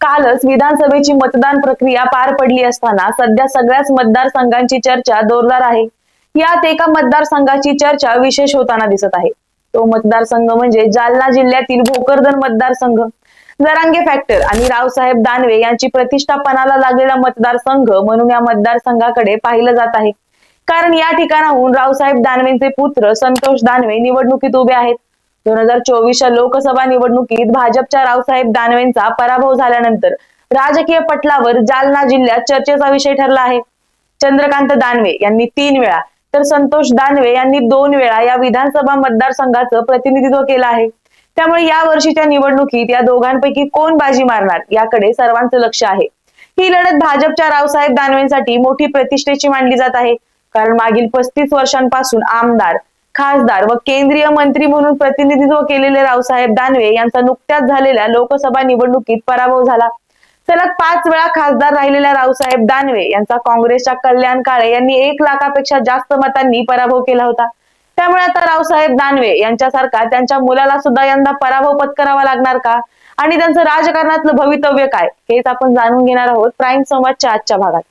कालच विधानसभेची मतदान प्रक्रिया पार पडली असताना सध्या सगळ्याच मतदारसंघांची चर्चा जोरदार आहे. यात एका मतदारसंघाची चर्चा विशेष होताना दिसत आहे. तो मतदारसंघ म्हणजे जालना जिल्ह्यातील भोकरदन मतदारसंघ. जरांगे फॅक्टर आणि रावसाहेब दानवे यांची प्रतिष्ठापनाला लागलेला मतदारसंघ म्हणून या मतदारसंघाकडे पाहिलं जात आहे. कारण या ठिकाणाहून रावसाहेब दानवेंचे पुत्र संतोष दानवे निवडणुकीत उभे आहेत. दोन हजार चोवीसच्या लोकसभा निवडणुकीत भाजपच्या रावसाहेब दानवेंचा पराभव झाल्यानंतर राजकीय पटलावर जालना जिल्ह्यात चर्चेचा विषय ठरला आहे. चंद्रकांत दानवे यांनी तीन वेळा तर संतोष दानवे यांनी दोन वेळा या विधानसभा मतदारसंघाचं प्रतिनिधित्व केलं आहे. त्यामुळे या वर्षीच्या निवडणुकीत या दोघांपैकी कोण बाजी मारणार याकडे सर्वांचं लक्ष आहे. ही लढत भाजपच्या रावसाहेब दानवेंसाठी मोठी प्रतिष्ठेची मानली जात आहे. कारण मागील पस्तीस वर्षांपासून आमदार खासदार व केंद्रीय मंत्री म्हणून प्रतिनिधित्व केलेले रावसाहेब दानवे यांचा नुकत्याच झालेल्या लोकसभा निवडणुकीत पराभव झाला. सलग पाच वेळा खासदार राहिलेल्या रावसाहेब दानवे यांचा काँग्रेसच्या कल्याण काळे यांनी एक लाखापेक्षा जास्त मतांनी पराभव केला होता. त्यामुळे आता रावसाहेब दानवे यांच्यासारखा त्यांच्या मुलाला सुद्धा यंदा पराभव पत्करावा लागणार का? आणि त्यांचं राजकारणातलं भवितव्य काय? हेच आपण जाणून घेणार आहोत प्राईम संवादच्या आजच्या भागात.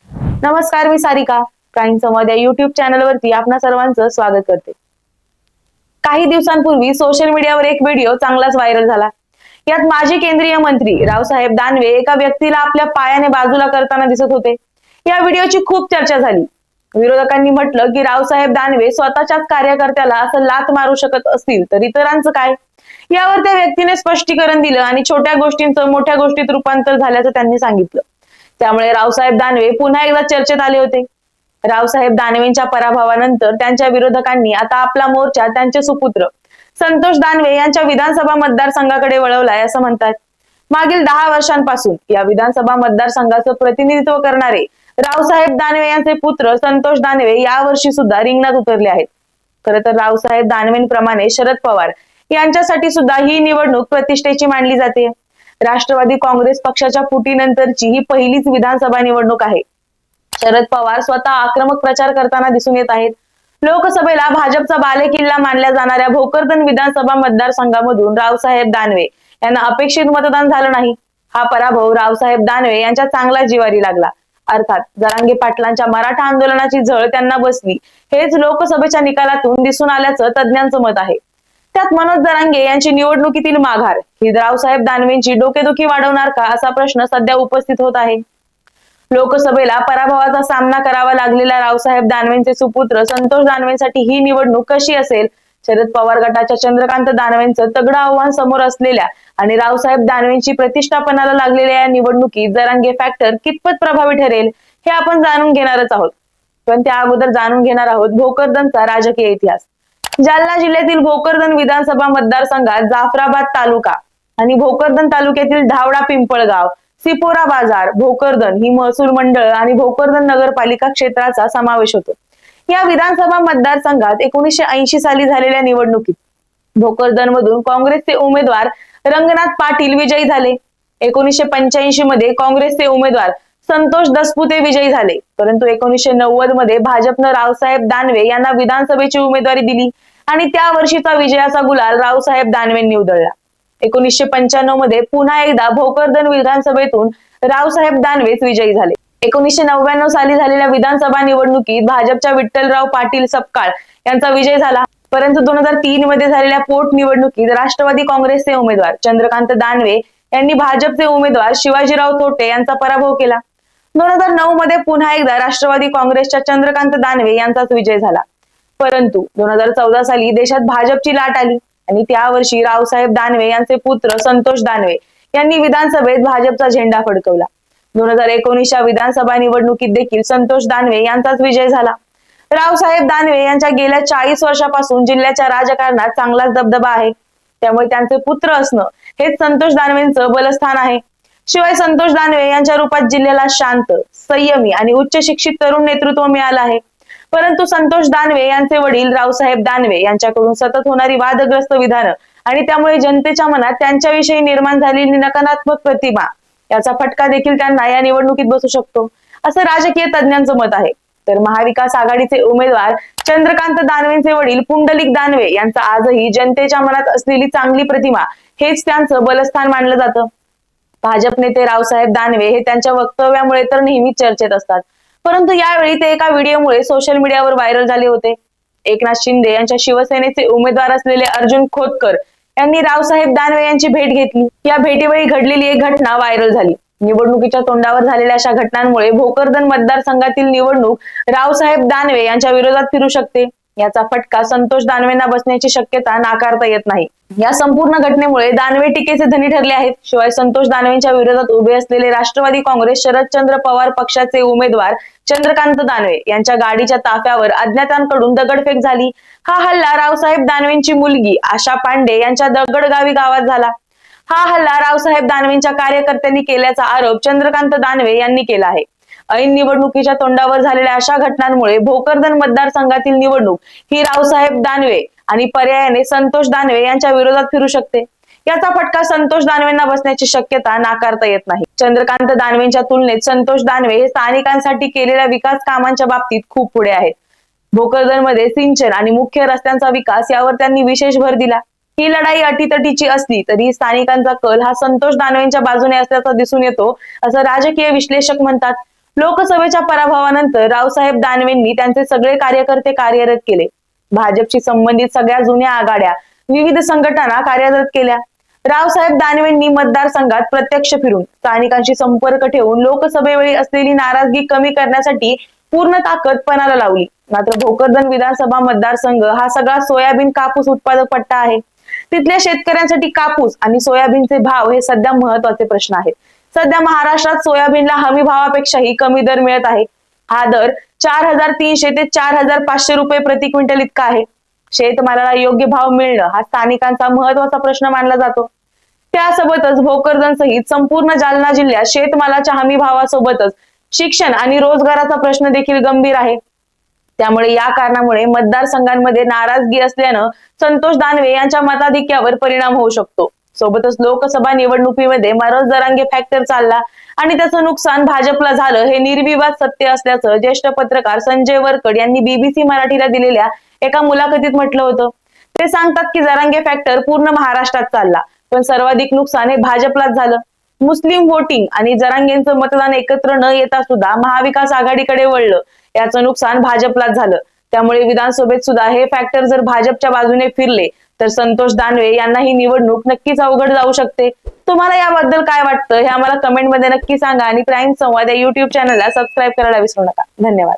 नमस्कार मी सारिका. प्राईम संवाद या युट्यूब चॅनलवरती आपणा सर्वांचं स्वागत करते. काही दिवसांपूर्वी सोशल मीडियावर एक व्हिडिओ चांगलाच व्हायरल झाला. यात माजी केंद्रीय मंत्री रावसाहेब दानवे एका व्यक्तीला आपल्या पायाने बाजूला करताना दिसत होते. या व्हिडिओची खूप चर्चा झाली. विरोधकांनी म्हटलं की रावसाहेब दानवे स्वतःच्याच कार्यकर्त्याला असं लात मारू शकत असतील तर इतरांचं काय? यावर त्या व्यक्तीने स्पष्टीकरण दिलं आणि छोट्या गोष्टींचं मोठ्या गोष्टीत रूपांतर झाल्याचं त्यांनी सांगितलं. त्यामुळे रावसाहेब दानवे पुन्हा एकदा चर्चेत आले होते. रावसाहेब दानवेंच्या पराभवानंतर त्यांच्या विरोधकांनी आता आपला मोर्चा त्यांचे सुपुत्र संतोष दानवे यांच्या विधानसभा मतदारसंघाकडे वळवलाय असं म्हणतात. मागील दहा वर्षांपासून या विधानसभा मतदारसंघाचं प्रतिनिधित्व करणारे रावसाहेब दानवे यांचे पुत्र संतोष दानवे या वर्षी सुद्धा रिंगणात उतरले आहेत. खरं तर रावसाहेब दानवेंप्रमाणे शरद पवार यांच्यासाठी सुद्धा ही निवडणूक प्रतिष्ठेची मानली जाते. राष्ट्रवादी काँग्रेस पक्षाच्या फुटीनंतरची ही पहिलीच विधानसभा निवडणूक आहे. शरद पवार स्वतः आक्रमक प्रचार करताना दिसून येत आहेत. लोकसभेला भाजपचा बालेकिल्ला मानल्या जाणाऱ्या भोकरदन विधानसभा मतदारसंघामधून रावसाहेब दानवे यांना अपेक्षित मतदान झालं नाही. हा पराभव रावसाहेब दानवे यांच्या चांगला जिवारी लागला. अर्थात जरांगे पाटलांच्या मराठा आंदोलनाची झळ त्यांना बसली. हेच लोकसभेच्या निकालातून दिसून आल्याचं तज्ज्ञांचं मत आहे. त्यात मनोज जरांगे यांची निवडणुकीतील माघार. ही रावसाहेब दानवेंची डोकेदुखी वाढवणार का असा प्रश्न सध्या उपस्थित होत आहे. लोकसभेला पराभवाचा सामना करावा लागलेला रावसाहेब दानवेंचे सुपुत्र संतोष दानवेंसाठी ही निवडणूक कशी असेल? शरद पवार गटाच्या चंद्रकांत दानवेंचं तगडं आव्हान समोर असलेल्या आणि रावसाहेब दानवेंची प्रतिष्ठापनाला लागलेल्या या निवडणुकीत जरांगे फॅक्टर कितपत प्रभावी ठरेल हे आपण जाणून घेणारच आहोत. पण त्या अगोदर जाणून घेणार आहोत भोकरदनचा राजकीय इतिहास. जालना जिल्ह्यातील भोकरदन विधानसभा मतदारसंघात जाफराबाद तालुका आणि भोकरदन तालुक्यातील धावडा पिंपळगाव सिपोरा बाजार भोकरदन ही महसूल मंडळ आणि भोकरदन नगरपालिका क्षेत्राचा समावेश होतो. या विधानसभा मतदारसंघात एकोणीसशे ऐंशी साली झालेल्या निवडणुकीत भोकरदन मधून काँग्रेसचे उमेदवार रंगनाथ पाटील विजयी झाले. एकोणीसशे पंच्याऐंशी मध्ये काँग्रेसचे उमेदवार संतोष दसपुते विजयी झाले. परंतु एकोणीसशे नव्वदमध्ये भाजपनं रावसाहेब दानवे यांना विधानसभेची उमेदवारी दिली आणि त्या वर्षीचा विजयाचा गुलाल रावसाहेब दानवेंनी उधळला. एकोणीसशे पंच्याण्णवमध्ये पुन्हा एकदा भोकरदन विधानसभेतून रावसाहेब दानवेच विजयी झाले. एकोणीसशे नव्याण्णव साली झालेल्या विधानसभा निवडणुकीत भाजपच्या विठ्ठलराव पाटील सपकाळ यांचा विजय झाला. परंतु दोन हजार तीन मध्ये झालेल्या पोट निवडणुकीत राष्ट्रवादी काँग्रेसचे उमेदवार चंद्रकांत दानवे यांनी भाजपचे उमेदवार शिवाजीराव तोटे यांचा पराभव केला. दोन हजार नऊ मध्ये पुन्हा एकदा राष्ट्रवादी काँग्रेसच्या चंद्रकांत दानवे यांचाच विजय झाला. परंतु दोन हजार चौदा साली देशात भाजपची लाट आली. आणि त्या वर्षी रावसाहेब दानवे यांचे पुत्र संतोष दानवे यांनी विधानसभेत भाजपचा झेंडा फडकवला. दोन हजार एकोणीसच्या विधानसभा निवडणुकीत देखील संतोष दानवे यांचाच विजय झाला. रावसाहेब दानवे यांच्या गेल्या चाळीस वर्षापासून जिल्ह्याच्या राजकारणात चांगलाच दबदबा आहे. त्यामुळे त्यांचे पुत्र असणं हेच संतोष दानवेंचं बलस्थान आहे. शिवाय संतोष दानवे यांच्या रूपात जिल्ह्याला शांत संयमी आणि उच्च शिक्षित तरुण नेतृत्व मिळालं आहे. परंतु संतोष दानवे यांचे वडील रावसाहेब दानवे यांच्याकडून सतत होणारी वादग्रस्त विधानं आणि त्यामुळे जनतेच्या मनात त्यांच्याविषयी निर्माण झालेली नकारात्मक प्रतिमा याचा फटका देखील त्यांना या निवडणुकीत बसू शकतो असं राजकीय तज्ज्ञांचं मत आहे. तर महाविकास आघाडीचे उमेदवार चंद्रकांत दानवेंचे वडील पुंडलिक दानवे यांचा आजही जनतेच्या मनात असलेली चांगली प्रतिमा हेच त्यांचं बलस्थान मानलं जातं. भाजप नेते रावसाहेब दानवे हे त्यांच्या वक्तव्यामुळे तर नेहमीच चर्चेत असतात. परंतु यावेळी ते एका व्हिडिओमुळे सोशल मीडियावर व्हायरल झाले होते. एकनाथ शिंदे यांच्या शिवसेनेचे उमेदवार असलेले अर्जुन खोतकर यांनी रावसाहेब दानवे यांची भेट घेतली. या भेटीवेळी घडलेली एक घटना व्हायरल झाली. निवडणुकीच्या तोंडावर झालेल्या अशा घटनांमुळे भोकरदन मतदारसंघातील निवडणूक रावसाहेब दानवे यांच्या विरोधात फिरू शकते. याचा फटका संतोष दानवेंना बसण्याची शक्यता नाकारता येत नाही. या संपूर्ण घटनेमुळे दानवे टीकेचे धनी ठरले आहेत. शिवाय संतोष दानवेंच्या विरोधात उभे असलेले राष्ट्रवादी काँग्रेस शरदचंद्र पवार पक्षाचे उमेदवार चंद्रकांत दानवे यांच्या गाडीच्या ताफ्यावर अज्ञातांकडून दगडफेक झाली. हा हल्ला रावसाहेब दानवेंची मुलगी आशा पांडे यांच्या दगडगावी गावात झाला. हा हल्ला रावसाहेब दानवेंच्या कार्यकर्त्यांनी केल्याचा आरोप चंद्रकांत दानवे यांनी केला आहे. ऐन निवडणुकीच्या तोंडावर झालेल्या अशा घटनांमुळे भोकरदन मतदारसंघातील निवडणूक ही रावसाहेब दानवे आणि पर्यायाने संतोष दानवे यांच्या विरोधात फिरू शकते. याचा फटका संतोष दानवेंना बसण्याची शक्यता नाकारता येत नाही. चंद्रकांत दानवेंच्या तुलनेत संतोष दानवे हे स्थानिकांसाठी केलेल्या विकास कामांच्या बाबतीत खूप पुढे आहेत. भोकरदनमध्ये सिंचन आणि मुख्य रस्त्यांचा विकास यावर त्यांनी विशेष भर दिला. ही लढाई अटीतटीची असली तरी स्थानिकांचा कल हा संतोष दानवेंच्या बाजूने असल्याचा दिसून येतो असं राजकीय विश्लेषक म्हणतात. लोकसभेच्या पराभवानंतर रावसाहेब दानवेंनी त्यांचे सगळे कार्यकर्ते कार्यरत केले. भाजपशी संबंधित सगळ्या जुन्या आघाड्या विविध संघटना कार्यरत केल्या. रावसाहेब दानवेंनी मतदारसंघात प्रत्यक्ष फिरून स्थानिकांशी संपर्क ठेवून लोकसभेवेळी असलेली नाराजगी कमी करण्यासाठी पूर्ण ताकद पणाला लावली. मात्र भोकरदन विधानसभा मतदारसंघ हा सगळा सोयाबीन कापूस उत्पादक पट्टा आहे. तिथल्या शेतकऱ्यांसाठी कापूस आणि सोयाबीनचे भाव हे सध्या महत्त्वाचे प्रश्न आहेत. सध्या महाराष्ट्रात सोयाबीनला हमी भावापेक्षाही कमी दर मिळत आहे. हा दर चार हजार तीनशे ते चार हजार पाचशे रुपये प्रति क्विंटल इतका आहे. शेतमालाला योग्य भाव मिळणं हा स्थानिकांचा महत्त्वाचा प्रश्न मानला जातो. त्यासोबतच भोकरदन सहित संपूर्ण जालना जिल्ह्यात शेतमालाच्या हमी भावासोबतच शिक्षण आणि रोजगाराचा प्रश्न देखील गंभीर आहे. त्यामुळे या कारणामुळे मतदारसंघांमध्ये नाराजगी असल्यानं संतोष दानवे यांच्या मताधिक्यावर परिणाम होऊ शकतो. सोबतच लोकसभा निवडणुकीमध्ये मनोज जरांगे फॅक्टर चालला आणि त्याचं नुकसान भाजपला झालं. हे निर्विवाद सत्य असल्याचं ज्येष्ठ पत्रकार संजय वरकड यांनी बीबीसी मराठीला दिलेल्या एका मुलाखतीत म्हटलं होतं. ते सांगतात की जरांगे फॅक्टर पूर्ण महाराष्ट्रात चालला पण सर्वाधिक नुकसान हे भाजपलाच झालं. मुस्लिम वोटिंग आणि जरांगेंचं मतदान एकत्र न येता सुद्धा महाविकास आघाडीकडे वळलं. याचं नुकसान भाजपलाच झालं. त्यामुळे विधानसभेत सुद्धा हे फॅक्टर जर भाजपच्या बाजूने फिरले तर संतोष दानवे यांना ही निवडणूक नक्कीच अवघड जाऊ शकते. तुम्हाला याबद्दल काय वाटतं हे आम्हाला कमेंटमध्ये नक्की सांगा आणि प्राईम संवाद या युट्यूब चॅनलला सबस्क्राईब करायला विसरू नका. धन्यवाद.